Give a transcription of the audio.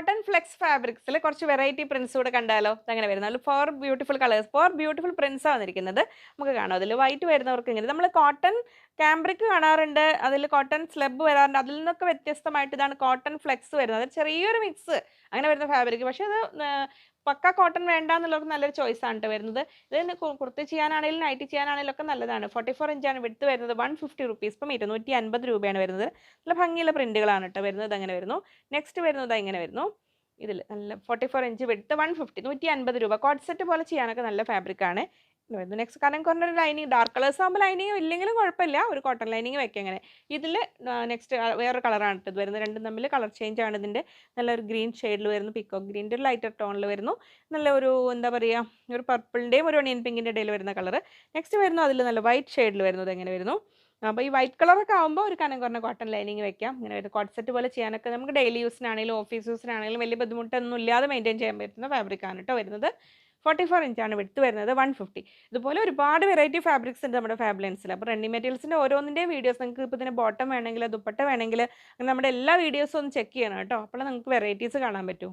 Cotton flex ഫാബ്രിക്സിൽ കുറച്ച് variety prints കൂടെ കണ്ടാലോ? അങ്ങനെ വരുന്നത്. Four beautiful colours four beautiful prints ആണ് വന്നിരിക്കുന്നത്. നമുക്ക് കാണാം. അതിൽ വൈറ്റ് വരുന്നവർക്ക് ഇങ്ങനെ. നമ്മൾ കോട്ടൺ ക്യാമ്പ്രിക് കാണാറുണ്ട്. അതിൽ കോട്ടൺ സ്ലബ് വരാറുണ്ട്. അതിൽ നിന്നൊക്കെ വ്യത്യസ്തമായിട്ട് ഇതാണ് കോട്ടൺ ഫ്ലെക്സ് വരുന്നത്. ചെറിയൊരു മിക്സ് അങ്ങനെ വരുന്ന ഫാബ്രിക് പക്ഷേ അത് പക്ക കോട്ടൺ വേണ്ട എന്നുള്ളവർക്ക് നല്ലൊരു ചോയ്സ് ആണ് ട്ടോ വരുന്നത്. ഇത് കുർത്തി ചെയ്യാനാണെങ്കിലും നൈറ്റി ചെയ്യാനാണെങ്കിലും ഒക്കെ നല്ലതാണ്. ഫോർട്ടി ഫോർ ഇഞ്ചാണ് വിടുത്ത് വരുന്നത്. വൺ ഫിഫ്റ്റി റുപ്പീസ് ഇപ്പം ഇരുന്നൂറ്റി അൻപത് രൂപയാണ് വരുന്നത്. നല്ല ഭംഗിയുള്ള പ്രിന്റുകളാണ് കേട്ടോ വരുന്നത്. അങ്ങനെ വരുന്നു. നെക്സ്റ്റ് വരുന്നത് ഇങ്ങനെ വരുന്നു. ഇതിൽ നല്ല forty four inch width one fifty നൂറ്റി അൻപത് രൂപ. കോട്ട് സെറ്റ് പോലെ ചെയ്യാനൊക്കെ നല്ല ഫാബ്രിക് ആണ്. ഇത് നെക്സ്റ്റ് കാരണം കുറഞ്ഞ ഒരു ലൈനിങ് ഡാർക്ക് കളേഴ്സ് ആകുമ്പോൾ ലൈനിങ് ഇല്ലെങ്കിലും കുഴപ്പമില്ല. ഒരു കോട്ടൺ ലൈനിങ് വെക്കാം അങ്ങനെ. ഇതിൽ നെക്സ്റ്റ് വേറൊരു കളറാണ് ഇത് വരുന്നത്. രണ്ടും തമ്മിൽ കളർ ചേഞ്ച് ആണ് ഇതിന്റെ നല്ലൊരു ഗ്രീൻ ഷെയ്ഡിൽ വരുന്നു പിക്കോ ഗ്രീന്റെ ഒരു ലൈറ്റർ ടോണിൽ വരുന്നു. നല്ല ഒരു എന്താ പറയുക ഒരു പർപ്പിളിന്റെയും ഒരു ഒണിയൻ പിങ്കിന്റെ ഇടയിൽ വരുന്ന കളർ നെക്സ്റ്റ് വരുന്നു അതിൽ നല്ല വൈറ്റ് ഷെയ്ഡിൽ വരുന്നത് എങ്ങനെ വരുന്നു? അപ്പോൾ ഈ വൈറ്റ് കളറൊക്കെ ആകുമ്പോൾ ഒരു കനം കുറഞ്ഞ കോട്ടൺ ലൈനിങ് വെക്കാം. ഇങ്ങനെ ഒരു കോട്ട് സെറ്റ് പോലെ ചെയ്യാനൊക്കെ നമുക്ക് ഡെയിലി യൂസിനാണെങ്കിലും ഓഫീസ് യൂസിനാണെങ്കിലും വലിയ ബുദ്ധിമുട്ടൊന്നും ഇല്ലാതെ മെയിന്റെയിൻ ചെയ്യാൻ പറ്റുന്ന ഫാബ്രിക്കാണ് കേട്ടോ വരുന്നത്. ഫോർട്ടി ഫോർ ഇഞ്ചാണ് വിട്ട് വരുന്നത് വൺ ഫിഫ്റ്റി. ഇതുപോലെ ഒരുപാട് വെറൈറ്റി ഫാബ്രിക്സ് ഉണ്ട് നമ്മുടെ ഫാബ്ലൻസിൽ അപ്പോൾ റെഡി മെറ്റീരിയൽസിന്റെ ഓരോന്നിന്റെയും വീഡിയോസ് നിങ്ങൾക്ക് ഇപ്പോൾ ഇതിന് ബോട്ടം വേണമെങ്കിൽ ദുപ്പട്ട വേണമെങ്കിൽ നമ്മുടെ എല്ലാ വീഡിയോസും ഒന്ന് ചെക്ക് ചെയ്യണം കേട്ടോ. അപ്പോൾ നിങ്ങൾക്ക് വെറൈറ്റീസ് കാണാൻ പറ്റും.